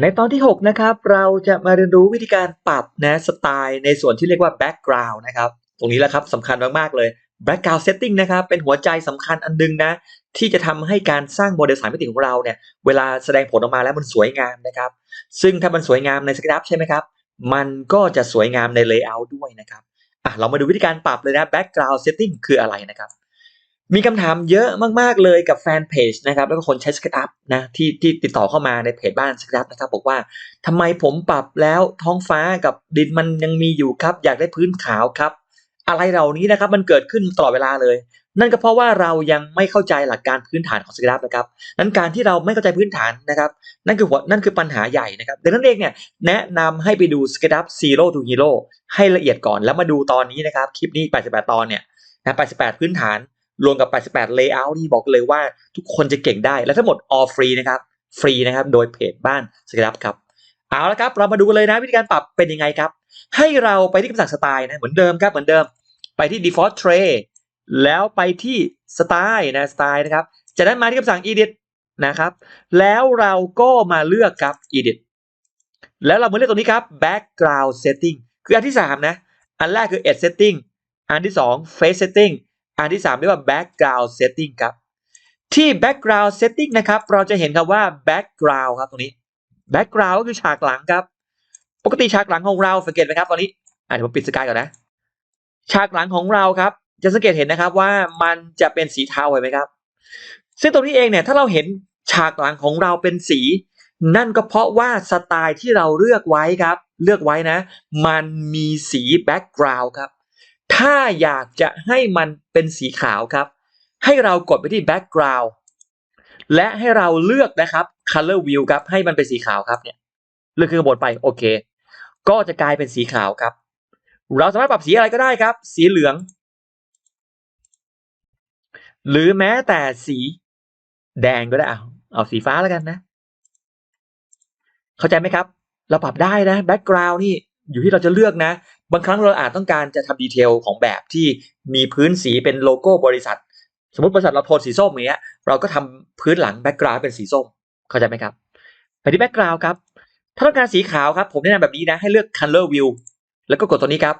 ในตอนที่ 6 นะครับ เราจะมาเรียนรู้วิธีการปรับนะสไตล์ในส่วนที่เรียกว่า background นะครับ ตรงนี้แหละครับสำคัญมาก ๆ เลย background setting นะครับ เป็นหัวใจสำคัญอันนึงนะ ที่จะทำให้การสร้างโมเดลสามมิติของเราเนี่ย เวลาแสดงผลออกมาแล้วมันสวยงามนะครับ ซึ่งถ้ามันสวยงามในสครับใช่ไหมครับ มันก็จะสวยงามใน layout ด้วยนะครับอะเรามาดูวิธีการปรับเลยนะ background setting คืออะไรนะครับ มีคำถามเยอะมาก ๆ เลยกับแฟนเพจนะครับ แล้วก็คนใช้ SketchUp นะที่ที่ติดต่อเข้ามาในเพจบ้าน SketchUp นะครับ บอกว่าทำไมผมปรับแล้วท้องฟ้ากับดินมันยังมีอยู่ครับ อยากได้พื้นขาวครับ อะไรเหล่านี้นะครับมันเกิดขึ้นตลอดเวลาเลย นั่นก็เพราะว่าเรายังไม่เข้าใจหลักการพื้นฐานของ SketchUp นะครับนั้นการที่เราไม่เข้าใจพื้นฐานนะครับ นั่นคือหัวนั่นคือปัญหาใหญ่นะครับดังนั้นเองเนี่ยแนะนำให้ไปดู SketchUp Zero to Hero ให้ละเอียดก่อนแล้วมาดูตอนนี้นะครับคลิปนี้88ตอนเนี่ยนะ88 พื้นฐาน รวมกับ 88 layout นี่บอกเลยว่าทุกคนจะเก่งได้ และทั้งหมด all free นะครับ ฟรีนะครับ โดยเพจบ้านสครับครับ เอาละครับ เรามาดูกันเลยนะวิธีการปรับเป็นยังไงครับ ให้เราไปที่คำสั่งสไตล์นะ เหมือนเดิมครับ เหมือนเดิม ไปที่ default tray แล้วไปที่สไตล์นะ สไตล์นะครับ จากนั้นมาที่คำสั่ง edit นะครับ แล้วเราก็มาเลือกครับ edit แล้วเรามาเลือกตรงนี้ครับ background setting คืออันที่ 3 นะ อันแรกคือ edge setting อันที่ 2 face setting อันที่ 3 เรียกว่า background setting ครับ ที่ background setting นะครับ เราจะเห็นครับว่า background ครับตรงนี้ background ก็คือฉากหลังครับ ปกติฉากหลังของเราสังเกตไหมครับตอนนี้อะเดี๋ยวผมปิดสกายก่อนนะ ฉากหลังของเราครับ จะสังเกตเห็นนะครับว่ามันจะเป็นสีเทาเห็นไหมครับ ซึ่งตรงนี้เองเนี่ยถ้าเราเห็นฉากหลังของเราเป็นสี นั่นก็เพราะว่าสไตล์ที่เราเลือกไว้ครับ เลือกไว้นะ มันมีสี background ครับ ถ้าอยากจะให้มันเป็นสีขาวครับ ให้เรากดไปที่ background และให้เราเลือกนะครับ color view ครับ ให้มันเป็นสีขาวครับเนี่ยเลือกขึ้นบนไปโอเค ก็จะกลายเป็นสีขาวครับ เราสามารถปรับสีอะไรก็ได้ครับ สีเหลือง หรือแม้แต่สีแดงก็ได้เอาเอาสีฟ้าแล้วกันนะ เข้าใจไหมครับ เราปรับได้นะ background นี่อยู่ที่เราจะเลือกนะ บางครั้งเราอาจต้องการจะทำดีเทลของแบบที่มีพื้นสีเป็นโลโก้บริษัท สมมติบริษัทเราโทนสีส้มอย่างเงี้ยเราก็ทำพื้นหลัง background เป็นสีส้มเข้าใจไหมครับไปที่ background ครับถ้าต้องการสีขาวครับ ผมแนะนำแบบนี้นะ ให้เลือก color view แล้วก็กดตัวนี้ครับ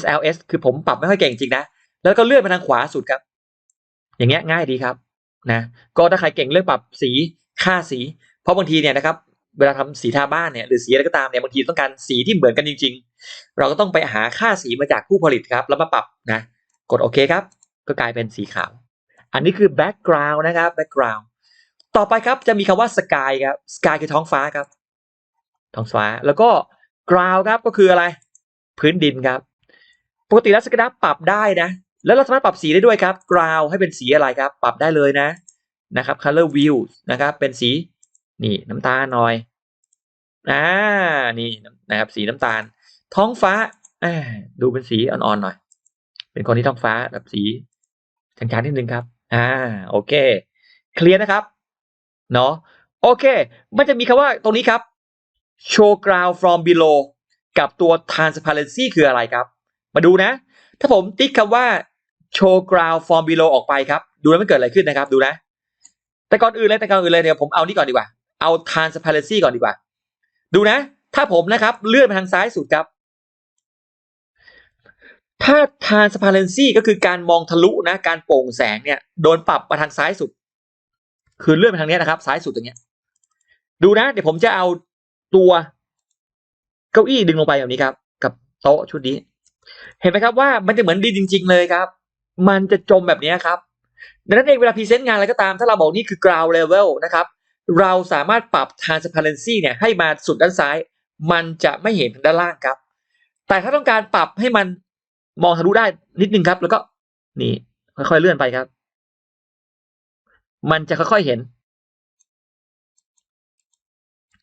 SLS คือผมปรับไม่ค่อยเก่งจริงนะ แล้วก็เลื่อนไปทางขวาสุดครับ อย่างเงี้ยง่ายดีครับนะก็ถ้าใครเก่งเรื่องปรับสีค่าสี เพราะบางทีเนี่ยนะครับ เวลาทำสีทาบ้านเนี่ยหรือสีอะไรก็ตามเนี่ยบางทีต้องการสีที่เหมือนกันจริง ๆ เราก็ต้องไปหาค่าสีมาจากผู้ผลิตครับ แล้วมาปรับนะ กดโอเคครับ ก็กลายเป็นสีขาว อันนี้คือ background นะครับ background ต่อไปครับจะมีคำว่า sky ครับ sky คือท้องฟ้าครับ ท้องฟ้าแล้วก็ ground ครับก็คืออะไร พื้นดินครับ ปกติแล้วสกดับปรับได้นะ แล้วเราสามารถปรับสีได้ด้วยครับ ground ให้เป็นสีอะไรครับ ปรับได้เลยนะนะครับ color view นะครับเป็นสี นี่น้ำตาลหน่อยอ่านี่นะครับ สีน้ำตาล ท้องฟ้าอ่าดูเป็นสีอ่อนๆหน่อย เป็นคนที่ท้องฟ้าแบบสีจางๆนิดนึงครับ อ่า โอเค เคลียร์นะครับ เนาะโอเค มันจะมีคำว่าตรงนี้ครับ show ground from below กับตัว transparency คืออะไรครับ มาดูนะ ถ้าผมติ๊กคำว่า show ground from below ออกไปครับ ดูแล้วมันเกิดอะไรขึ้นนะครับ ดูนะ แต่ก่อนอื่นเลยแต่ก่อนอื่นเลยเดี๋ยวผมเอานี่ก่อนดีกว่า เอา transparency ก่อนดีกว่า ดูนะ ถ้าผมนะครับเลื่อนไปทางซ้ายสุดครับ ถ้า transparency ก็คือการมองทะลุนะการโปร่งแสงเนี่ยโดนปรับมาทางซ้ายสุด คือเลื่อนไปทางนี้นะครับ ซ้ายสุดอย่างเงี้ย ดูนะ เดี๋ยวผมจะเอาตัวเก้าอี้ดึงลงไปแบบนี้ครับ กับโต๊ะชุดนี้ เห็นไหมครับว่ามันจะเหมือนดีจริง ๆ เลยครับ มันจะจมแบบนี้ครับดังนั้นเองเวลาพรีเซนต์งานอะไรก็ตาม ถ้าเราบอกนี่คือ ground level นะครับ เราสามารถปรับ transparency เนี่ยให้มาสุดด้านซ้าย มันจะไม่เห็นด้านล่างครับ แต่ถ้าต้องการปรับให้มันมองทะลุได้นิดนึงครับ แล้วก็นี่ ค่อยๆเลื่อนไปครับ มันจะค่อยๆเห็น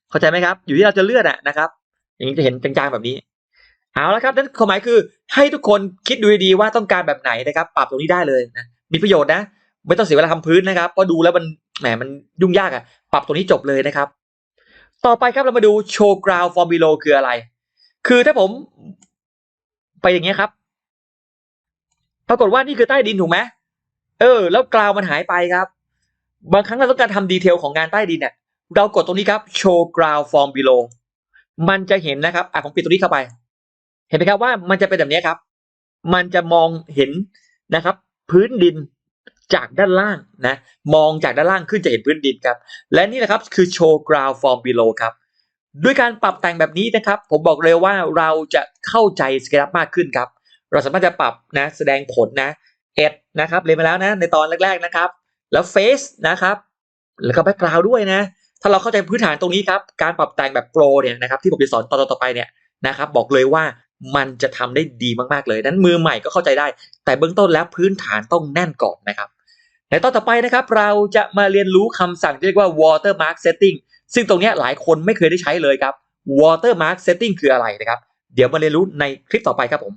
เข้าใจไหมครับ อยู่ที่เราจะเลื่อนอะนะครับ อย่างนี้จะเห็นจางๆแบบนี้เอาละครับนั่นความหมายคือให้ทุกคนคิดดูดีๆว่าต้องการแบบไหนนะครับ ปรับตรงนี้ได้เลยนะมีประโยชน์นะ ไม่ต้องเสียเวลาทำพื้นนะครับเพราะดูแล้วมัน แหมมันยุ่งยากอะปรับตรงนี้จบเลยนะครับ ต่อไปครับเรามาดูโชว์กราวฟอร์มิโลคืออะไร คือถ้าผมไปอย่างเงี้ยครับ ปรากฏว่านี่คือใต้ดินถูกไหมเออ แล้วกราวมันหายไปครับ บางครั้งเราต้องการทำดีเทลของงานใต้ดินเนี่ยเรากดตรงนี้ครับ show ground form below มันจะเห็นนะครับอะผมปิดตรงนี้เข้าไป เห็นไหมครับว่ามันจะเป็นแบบนี้ครับ มันจะมองเห็นนะครับ พื้นดิน จากด้านล่างนะมองจากด้านล่างขึ้นจะเห็นพื้นดินครับ และนี่แหละครับคือ show ground form below ครับด้วยการปรับแต่งแบบนี้นะครับ ผมบอกเลยว่าเราจะเข้าใจสเกลมากขึ้นครับ เราสามารถจะปรับนะแสดงผลนะเอ็ดนะครับเรียนมาแล้วนะในตอนแรก ๆนะครับ แล้วเฟซนะครับแล้วก็แบ็กกราวด้วยนะ ถ้าเราเข้าใจพื้นฐานตรงนี้ครับ การปรับแต่งแบบโปรเนี่ยนะครับที่ผมจะสอนตอนต่อไปเนี่ยนะครับ บอกเลยว่ามันจะทำได้ดีมากๆเลยนั้นมือใหม่ก็เข้าใจได้ แต่เบื้องต้นแล้วพื้นฐานต้องแน่นก่อนนะครับ ในตอนต่อไปนะครับเราจะมาเรียนรู้คำสั่งที่เรียกว่า watermark setting ซึ่งตรงนี้หลายคนไม่เคยได้ใช้เลยครับ watermark setting คืออะไรนะครับ เดี๋ยวมาเรียนรู้ในคลิปต่อไปครับผม